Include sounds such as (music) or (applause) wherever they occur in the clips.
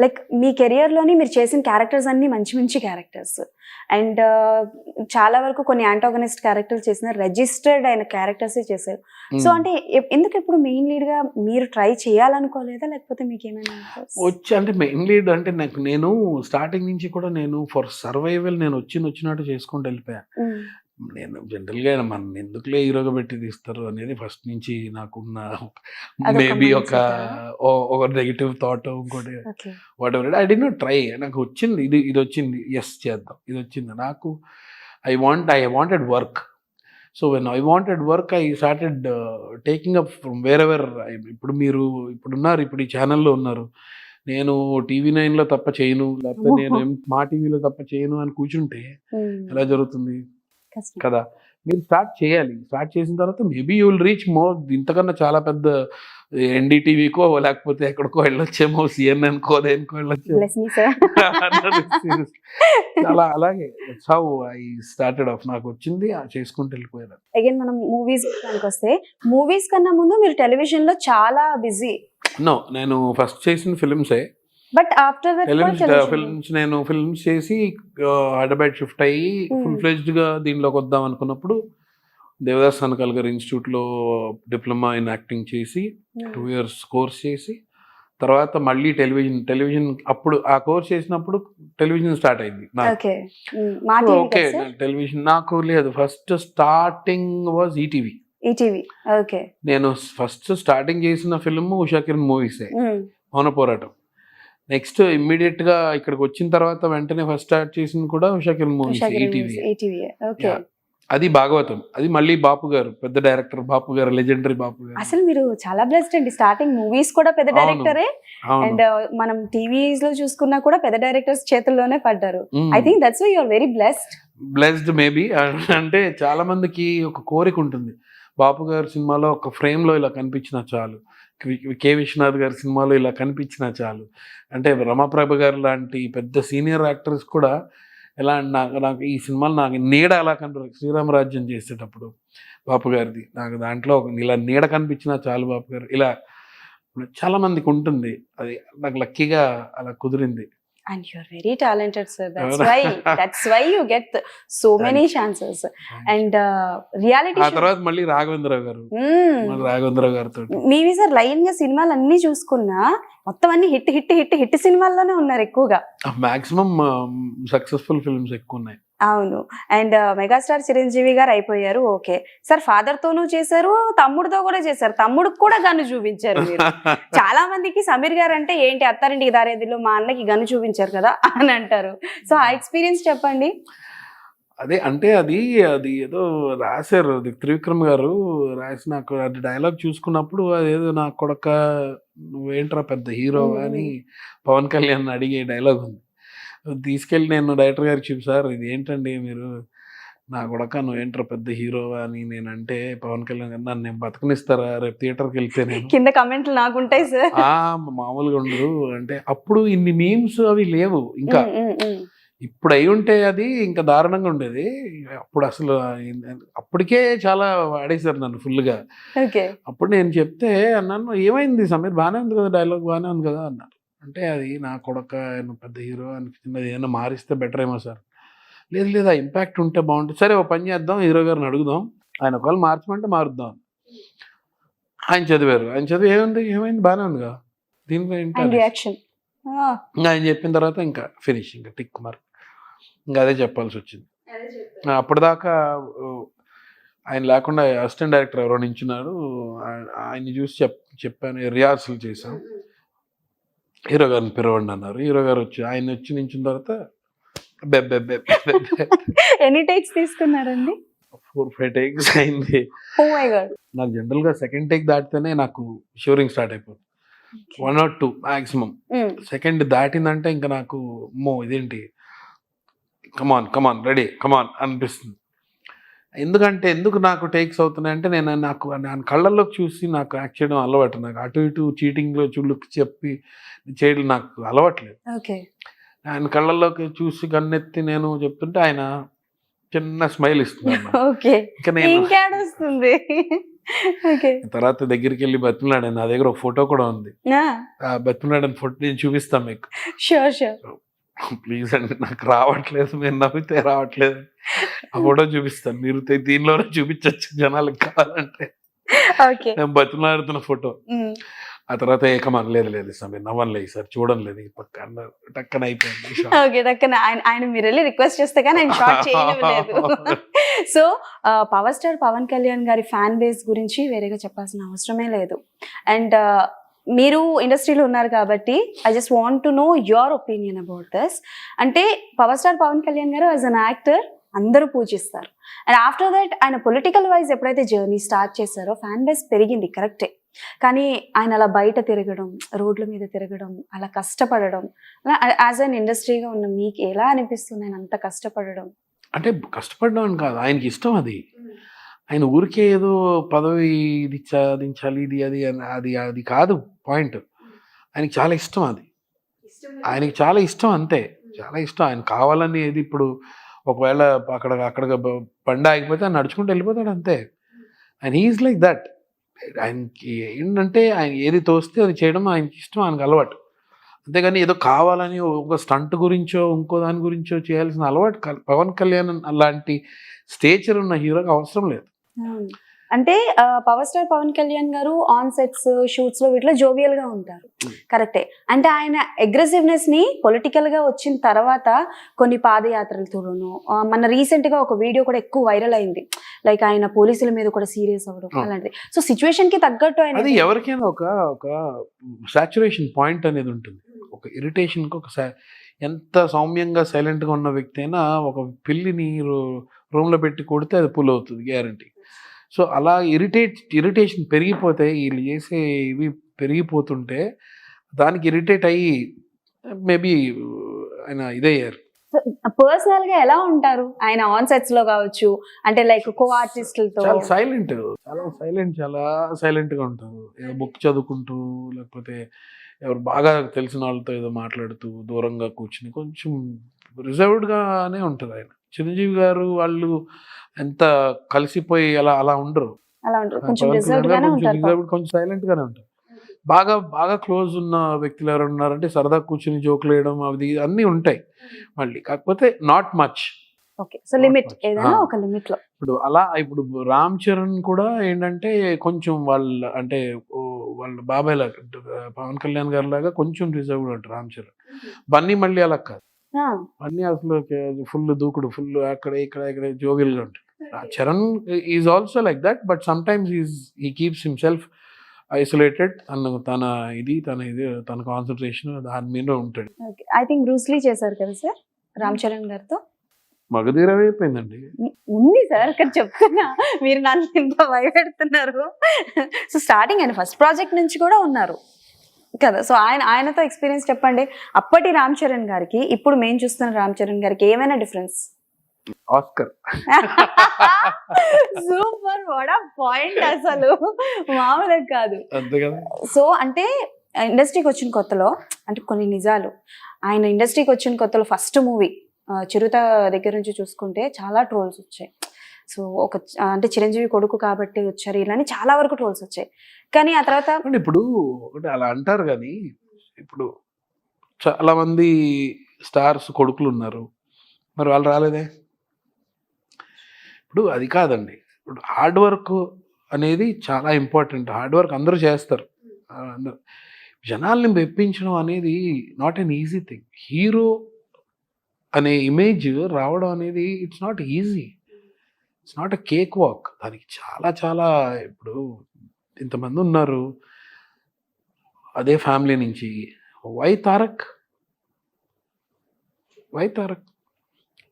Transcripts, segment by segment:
Like మీ కెరియర్లోని మీరు చేసిన characters అన్ని మంచి మంచి క్యారెక్టర్స్ అండ్ చాలా వరకు కొన్ని యాంటాగనిస్ట్ క్యారెక్టర్స్ చేసిన రిజిస్టర్డ్ అయిన క్యారెక్టర్స్ చేశారు. సో అంటే ఎ- ఎందుకు ఎప్పుడు మెయిన్ లీడ్గా మీరు ట్రై చేయాలనుకోలేదా? లేకపోతే మీకు ఏమైనా వచ్చి అంటే మెయిన్ లీడ్ అంటే నాకు నేను స్టార్టింగ్ నుంచి కూడా నేను ఫర్ సర్వైవల్ నేను వచ్చింది వచ్చినట్టు చేసుకుంటూ వెళ్ళిపోయా. ఉమ్, నేను జనరల్గా మన ఎందుకులే హీరోగా పెట్టి తీస్తారు అనేది ఫస్ట్ నుంచి నాకున్న మేబీ ఒక ఒక నెగిటివ్ థాట్ ఇంకోటి whatever I D not try నాకు వచ్చింది. ఇది ఇది వచ్చింది. ఎస్ చేద్దాం. ఇది వచ్చింది. నాకు I want I wanted work so when I wanted work I started taking up from wherever ఇప్పుడు మీరు ఇప్పుడు ఉన్నారు. ఇప్పుడు ఈ ఛానల్లో ఉన్నారు. నేను టీవీ నైన్లో తప్ప చేయను. లేకపోతే నేను మా టీవీలో తప్ప చేయను అని కూర్చుంటే ఎలా జరుగుతుంది. కదా. మీరు స్టార్ట్ చేయాలి. స్టార్ట్ చేసిన తర్వాత maybe you will reach more ఇంతకన్నా చాలా పెద్ద ఎన్డీటీవీకో లేకపోతే ఎక్కడికో వెళ్ళొచ్చేమో సిఎన్ఎన్ కో దేనికో వెళ్ళొచ్చేమో. చాలా అలాగే. హౌ ఐ స్టార్టెడ్ ఆఫ్ నాకు వచ్చింది ఆ చేసుకుంటూ వెళ్ళిపోయాను. అగైన్ మనం మూవీస్ వస్తే మూవీస్ కన్నా ముందు మీరు టెలివిజన్లో చాలా బిజీ నో నేను ఫస్ట్ చేసిన ఫిల్మ్సే but after that films films నేను ఫిల్మ్స్ చేసి హైదరాబాద్ షిఫ్ట్ అయ్యి Hmm. ఫుల్ ఫ్లెజ్డ్గా దీనిలోకి వద్దాం అనుకున్నప్పుడు దేవదాస్ సనకాల్ గారి ఇన్స్టిట్యూట్లో డిప్లొమా ఇన్ యాక్టింగ్ చేసి టూ ఇయర్స్ కోర్స్ చేసి తర్వాత మళ్ళీ టెలివిజన్ టెలివిజన్ అప్పుడు ఆ కోర్స్ చేసినప్పుడు టెలివిజన్ స్టార్ట్ అయింది నాకు. ఓకే ఓకే టెలివిజన్ నాకు లేదు. First starting was ETV ETV okay నేను ఫస్ట్ స్టార్టింగ్ చేసిన ఫిల్మ్ ఉషా కిరణ్ మూవీసే మౌన పోరాటం. నెక్స్ట్ ఇమ్మీడియట్గా ఇక్కడికి వచ్చిన తర్వాత వెంటనే ఫస్ట్ స్టార్ట్ చేసింది కూడా ఉషా కిరణ్ మూవీస్ ఈటీవీ అది భాగవతం. అది మళ్ళీ బాపు గారు పెద్ద డైరెక్టర్ బాపు గారు లెజెండరీ బాపు గారు. అసలు మీరు చాలా బ్లెస్డ్ అండి. స్టార్టింగ్ మూవీస్ కూడా పెద్ద. డైరెక్టరే. అండ్ మనం టీవీస్లో చూసుకున్నా కూడా పెద్ద డైరెక్టర్స్ చేతుల్లోనే పడ్డారు. I think that's why you are very blessed blessed maybe అంటే చాలా మందికి ఒక కోరిక ఉంటుంది. బాపు గారి సినిమాలో ఒక ఫ్రేమ్లో ఇలా కనిపించినా చాలు. కె విశ్వనాథ్ గారి సినిమాలో ఇలా కనిపించినా చాలు. అంటే రమాప్రభ గారు లాంటి పెద్ద సీనియర్ యాక్టర్స్ కూడా ఎలా నాకు నాకు ఈ సినిమాలు నాకు నీడ అలా కనిపి శ్రీరామరాజ్యం చేసేటప్పుడు బాపు గారిది. నాకు దాంట్లో ఇలా నీడ కనిపించినా చాలు బాపు గారు. ఇలా చాలామందికి ఉంటుంది. అది నాకు లక్కీగా అలా కుదిరింది. And you are very talented sir that's? Why that's why you get so many chances and reality ఆ తర్వాత మళ్ళీ రాఘవేంద్రరావు గారు. మళ్ళీ రాఘవేంద్రరావు గారితో. మీవి సార్ లైన్గా సినిమాలు అన్ని చూసుకున్నా మొత్తం అన్ని హిట్ హిట్ హిట్ హిట్ సినిమాల్లోనే ఉన్నారు ఎక్కువగా. మాక్సిమం సక్సెస్ఫుల్ ఫిల్మ్స్ ఎక్కువ ఉన్నాయి. అవును. అండ్ మెగాస్టార్ చిరంజీవి గారు అయిపోయారు. ఓకే. సార్ ఫాదర్ తోనూ చేశారు తమ్ముడితో కూడా చేశారు. తమ్ముడికి కూడా గన్ను చూపించారు మీరు. (laughs) చాలా మందికి సమీర్ గారు అంటే ఏంటి అత్తారింటికి దారేదిలో మా అన్నకి గన్ను చూపించారు కదా అని అంటారు. సో ఆ ఎక్స్పీరియన్స్ చెప్పండి. అదే అంటే అది అది ఏదో రాశారు. అది త్రివిక్రమ్ గారు రాసి నాకు అది డైలాగ్ చూసుకున్నప్పుడు అదేదో నా కొడక నువ్వేంట్రా పెద్ద హీరో. అని పవన్ కళ్యాణ్ అడిగే డైలాగ్ ఉంది. తీసుకెళ్ళి నేను డైరెక్టర్ గారికి చెప్పి సార్ ఇది ఏంటండి మీరు? నా కొడక నువ్వేంట్రా పెద్ద హీరో అని నేనంటే పవన్ కళ్యాణ్ గారు నన్ను నేను బతకనిస్తారా? రేపు థియేటర్కి వెళ్తే నేను. కింద కమెంట్లు నాకుంటాయి సార్. మామూలుగా ఉండదు అంటే అప్పుడు ఇన్ని మీమ్స్ అవి లేవు. ఇంకా ఇప్పుడు అయి ఉంటే అది ఇంకా దారుణంగా ఉండేది. అప్పుడు అసలు అప్పటికే చాలా వాడేశారు నన్ను ఫుల్గా. అప్పుడు నేను చెప్తే అన్నాను ఏమైంది? సమీర్ బాగానే ఉంది కదా? డైలాగ్ బాగానే ఉంది కదా? అన్నారు. అంటే అది నా కొడక ఆయన పెద్ద హీరో అనిపించింది. ఏదైనా మారిస్తే బెటర్ ఏమో సార్. లేదు లేదు ఆ ఇంపాక్ట్ ఉంటే బాగుంటుంది. సరే ఓ పని చేద్దాం హీరో గారిని అడుగుదాం. ఆయన ఒకవేళ మార్చమంటే మారుద్దాం. ఆయన చదివారు. ఆయన చదివి ఏముంది? ఏమైంది? బాగానే ఉంది కదా దీనిలో ఏంటి అండ్ అనేసి. రియాక్షన్ ఇంకా ఆయన చెప్పిన తర్వాత ఇంకా ఫినిష్ ఇంకా టిక్ మార్క్ ఇంకా అదే చెప్పాల్సి వచ్చింది. అప్పటిదాకా ఆయన లేకుండా అసిస్టెంట్ డైరెక్టర్ ఎవరో నించున్నారు. ఆయన్ని చూసి చెప్ చెప్పాను రిహార్సల్ చేశాం. హీరో గారిని పిలవండి అన్నారు. హీరో గారు వచ్చి ఆయన వచ్చి నించిన తర్వాత ఎన్ని టేక్స్ తీసుకున్నారండి? ఫోర్ ఫైవ్ టేక్స్ అయింది. నాకు జనరల్గా సెకండ్ టేక్ దాటితేనే నాకు షూరింగ్ స్టార్ట్ అయిపోతుంది. One or two maximum. Second దాటిందంటే ఇంకా నాకు మో ఇదేంటి? కమాన్ కమాన్ రెడీ కమాన్ అనిపిస్తుంది. ఎందుకంటే ఎందుకు నాకు టేక్స్ అవుతున్నాయంటే నేను నాకు ఆయన కళ్ళల్లోకి చూసి నాకు యాక్ట్ చేయడం అలవాటు. నాకు అటు ఇటు చీటింగ్లో చుళ్ళుకి చెప్పి చేయడం నాకు అలవాట్లేదు. ఓకే. ఆయన కళ్ళల్లోకి చూసి గన్నెత్తి నేను చెప్తుంటే ఆయన చిన్న స్మైల్ ఇస్తున్నాను నేను తర్వాత దగ్గరికి వెళ్ళి బతిమలాడాను నా దగ్గర ఒక ఫోటో కూడా ఉంది. బతిమలాడిన ఫోటో నేను చూపిస్తాను మీకు. ప్లీజ్ అండి నాకు రావట్లేదు. మీరు నవ్వితే రావట్లేదు. ఆ ఫోటో చూపిస్తాను మీరు దీనిలోనే చూపించచ్చు జనాలకు కావాలంటే. నేను బతిమలాడుతున్న ఫోటో. ఆ తర్వాత ఏకమా లేదు లేదు సార్ నవ్వలేదు సార్ చూడడం లేదు ఈ పక్క అన్నారు. టక్కన అయిపోయింది. ఓకే ఆయన ఆయన మీరు వెళ్ళి రిక్వెస్ట్ చేస్తే కానీ ఆయన చేయలేదు (laughs) so power star Pawan Kalyan గారి ఫ్యాన్ బేస్ గురించి వేరేగా చెప్పాల్సిన అవసరమే లేదు. అండ్ మీరు ఇండస్ట్రీలో ఉన్నారు కాబట్టి I just want to know your opinion about this అంటే power star Pawan Kalyan garu as an actor అందరూ పూజిస్తారు. అండ్ ఆఫ్టర్ దట్ ఆయన పొలిటికల్ వైజ్ ఎప్పుడైతే జర్నీ స్టార్ట్ చేశారో ఫ్యాన్ బేస్ పెరిగింది కరెక్టే కానీ ఆయన అలా బయట తిరగడం రోడ్ల మీద తిరగడం అలా కష్టపడడం యాజ్ అన్ ఇండస్ట్రీగా ఉన్న మీకు ఎలా అనిపిస్తుంది? ఆయన అంత కష్టపడడం? అంటే కష్టపడడం అని కాదు ఆయనకి ఇష్టం అది. ఆయన ఊరికే ఏదో పదవి ఇది సాధించాలి ఇది అది అని అది అది కాదు పాయింట్ ఆయనకి చాలా ఇష్టం అది. ఆయనకి చాలా ఇష్టం అంతే. చాలా ఇష్టం. ఆయన కావాలని ఏది ఇప్పుడు ఒకవేళ అక్కడ అక్కడ బండి ఆగిపోతే ఆయన నడుచుకుంటూ వెళ్ళిపోతాడు అంతే. And he is like that. ఆయనకి ఏంటంటే ఆయన ఏది తోస్తే అది చేయడం ఆయనకి ఇష్టం ఆయనకి అలవాటు. అంతేగాని ఏదో కావాలని ఒక స్టంట్ గురించో ఇంకో దాని గురించో చేయాల్సిన అలవాటు పవన్ కళ్యాణ్ అలాంటి స్టేచర్ ఉన్న హీరోకి అవసరం లేదు. అంటే పవర్ స్టార్ పవన్ కళ్యాణ్ గారు ఆన్ సెట్స్ షూట్స్లో వీటిలో జోవియల్గా ఉంటారు. Hmm. కరెక్టే అంటే ఆయన అగ్రెసివ్నెస్ని పొలిటికల్గా వచ్చిన తర్వాత కొన్ని పాదయాత్రలతోనూ మన రీసెంట్గా ఒక వీడియో కూడా ఎక్కువ వైరల్ అయింది. లైక్ ఆయన పోలీసుల మీద కూడా సీరియస్ అవ్వడం Hmm. అలాంటిది. సో సిచ్యువేషన్కి తగ్గట్టు ఆయన ఎవరికైనా ఒక ఒక సాచురేషన్ పాయింట్ అనేది ఉంటుంది. ఒక sa- ఎంత సౌమ్యంగా సైలెంట్గా ఉన్న వ్యక్తి అయినా ఒక పిల్లిని రూమ్లో పెట్టి కొడితే అది పుల్ అవుతుంది గ్యారంటీ సో అలా ఇరిటేట్ ఇరిటేషన్ పెరిగిపోతే వీళ్ళు చేసే ఇవి పెరిగిపోతుంటే దానికి ఇరిటేట్ అయ్యి మేబీ ఆయన ఇదయ్యారు. పర్సనల్గా ఎలా ఉంటారు? ఆయన ఆన్ సెట్స్లో కావచ్చు అంటే లైక్ కో ఆర్టిస్టులతో. చాలా సైలెంట్ చాలా సైలెంట్ చాలా silent గా ఉంటారు బుక్ చదువుకుంటూ లేకపోతే ఎవరు బాగా తెలిసిన వాళ్ళతో ఏదో మాట్లాడుతూ దూరంగా కూర్చుని కొంచెం రిజర్వ్డ్ గానే ఉంటుంది ఆయన. చిరంజీవి గారు వాళ్ళు ఎంత కలిసిపోయి అలా అలా ఉండరు. కొంచెం సైలెంట్ గానే ఉంటారు బాగా బాగా క్లోజ్ ఉన్న వ్యక్తులు ఎవరు ఉన్నారంటే సరదా కూర్చుని జోకులు వేయడం అవి అన్నీ ఉంటాయి. మళ్ళీ కాకపోతే నాట్ మచ్ ఇప్పుడు అలా ఇప్పుడు రామ్ చరణ్ కూడా ఏంటంటే కొంచెం వాళ్ళ అంటే వాళ్ళ బాబాయ్ లాగా పవన్ కళ్యాణ్ గారి లాగా కొంచెం రిజర్వ్ ఉంటారు రామ్ చరణ్. బన్నీ మళ్ళీ అలా కాదు. బన్నీ అసలు ఫుల్ దూకుడు ఫుల్ అక్కడ ఇక్కడ ఇక్కడ jovial గా ఉంటాడు Charan is also like that but some times is he keeps himself isolated తన తన ఇది తన ఇది తన కాన్సన్ట్రేషన్ దాని మీద ఉంటాడు. ఐ థింక్ బ్రూస్లీ చేశారు కదా సార్? రామ్ చరణ్ గారితో? మగధీరం అయిపోయిందండి. ఉంది సార్. ఇక్కడ చెప్తున్నా మీరు నన్ను ఇంత భయపెడుతున్నారు. సో స్టార్టింగ్ ఆయన ఫస్ట్ ప్రాజెక్ట్ నుంచి కూడా ఉన్నారు. కదా. సో ఆయన ఆయనతో ఎక్స్పీరియన్స్ చెప్పండి. అప్పటి రామ్ చరణ్ గారికి ఇప్పుడు మేము చూస్తున్న రామ్ చరణ్ గారికి ఏమైనా difference Oscar super what point అసలు. అంతే కదా. సో అంటే ఇండస్ట్రీకి వచ్చిన కొత్తలో అంటే కొన్ని నిజాలు. ఆయన ఇండస్ట్రీకి వచ్చిన కొత్తలో ఫస్ట్ మూవీ చిరుత దగ్గర నుంచి చూసుకుంటే చాలా ట్రోల్స్ వచ్చాయి. సో ఒక అంటే చిరంజీవి కొడుకు కాబట్టి వచ్చారు ఇలా అని చాలా వరకు ట్రోల్స్ వచ్చాయి. కానీ ఆ తర్వాత ఇప్పుడు ఒకటి అలా అంటారు కానీ ఇప్పుడు చాలా మంది స్టార్స్ కొడుకులు ఉన్నారు. మరి వాళ్ళు రాలేదే? ఇప్పుడు అది కాదండి. ఇప్పుడు హార్డ్ వర్క్ అనేది చాలా ఇంపార్టెంట్. హార్డ్ వర్క్ అందరూ చేస్తారు. అందరూ. జనాల్ని మెప్పించడం అనేది not an easy thing hero అనే ఇమేజ్ రావడం అనేది it's not easy it's not a cakewalk దానికి చాలా చాలా ఇప్పుడు ఇంతమంది ఉన్నారు. అదే ఫ్యామిలీ నుంచి. వై తారక్? వై తారక్?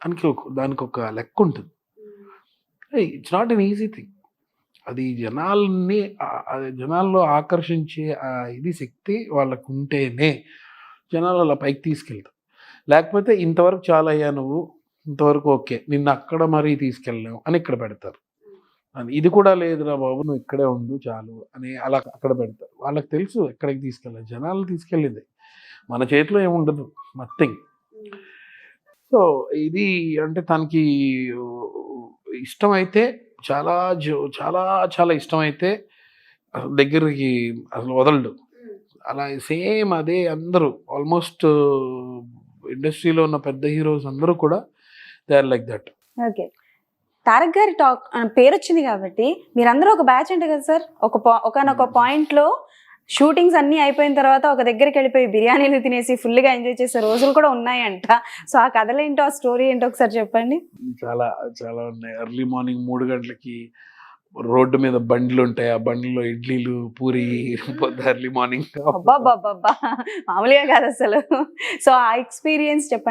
దానికి ఒక దానికి ఒక లెక్క ఉంటుంది. It's not an easy thing అది జనాల్ని అది జనాల్లో ఆకర్షించే ఇది శక్తి వాళ్ళకు ఉంటేనే జనాలు అలా పైకి తీసుకెళ్తారు. లేకపోతే ఇంతవరకు చాలా అయ్యా నువ్వు? ఇంతవరకు ఓకే. నిన్ను అక్కడ మరీ తీసుకెళ్ళావు అని ఇక్కడ పెడతారు. అని ఇది కూడా లేదురా బాబు నువ్వు ఇక్కడే ఉండు చాలు అని అలా అక్కడ పెడతారు. వాళ్ళకి తెలుసు ఎక్కడికి తీసుకెళ్ళాలి. జనాలు తీసుకెళ్ళింది. మన చేతిలో ఏముండదు నథింగ్ సో ఇది అంటే తనకి ఇష్టం అయితే చాలా జో చాలా చాలా ఇష్టమైతే అసలు దగ్గరికి అసలు వదలడు. అలా సేమ్ అదే అందరూ. ఆల్మోస్ట్ ఇండస్ట్రీలో ఉన్న పెద్ద హీరోస్ అందరూ కూడా they are like that okay Tarak గారి టాక్ పేరు వచ్చింది కాబట్టి మీరందరూ ఒక బ్యాచ్ అంటే కదా సార్ ఒక ఒకనొక పాయింట్లో షూటింగ్స్ అన్ని అయిపోయిన తర్వాత ఒక దగ్గరికి వెళ్ళిపోయి బిర్యానీలు తినేసి ఫుల్గా ఎంజాయ్ చేసే రోజులు కూడా ఉన్నాయంట. సో ఆ కథలేంటో ఆ స్టోరీ ఏంటో ఒకసారి చెప్పండి. చాలా చాలా ఉన్నాయి. ఎర్లీ మార్నింగ్ మూడు గంటలకి రోడ్డు మీద బండ్లు ఉంటాయి. ఆ బండ్లో ఇడ్లీలు పూరి ఎర్లీ మార్నింగ్ మామూలుగా కాదు అసలు. సో ఆ ఎక్స్పీరియన్స్ చెప్పండి.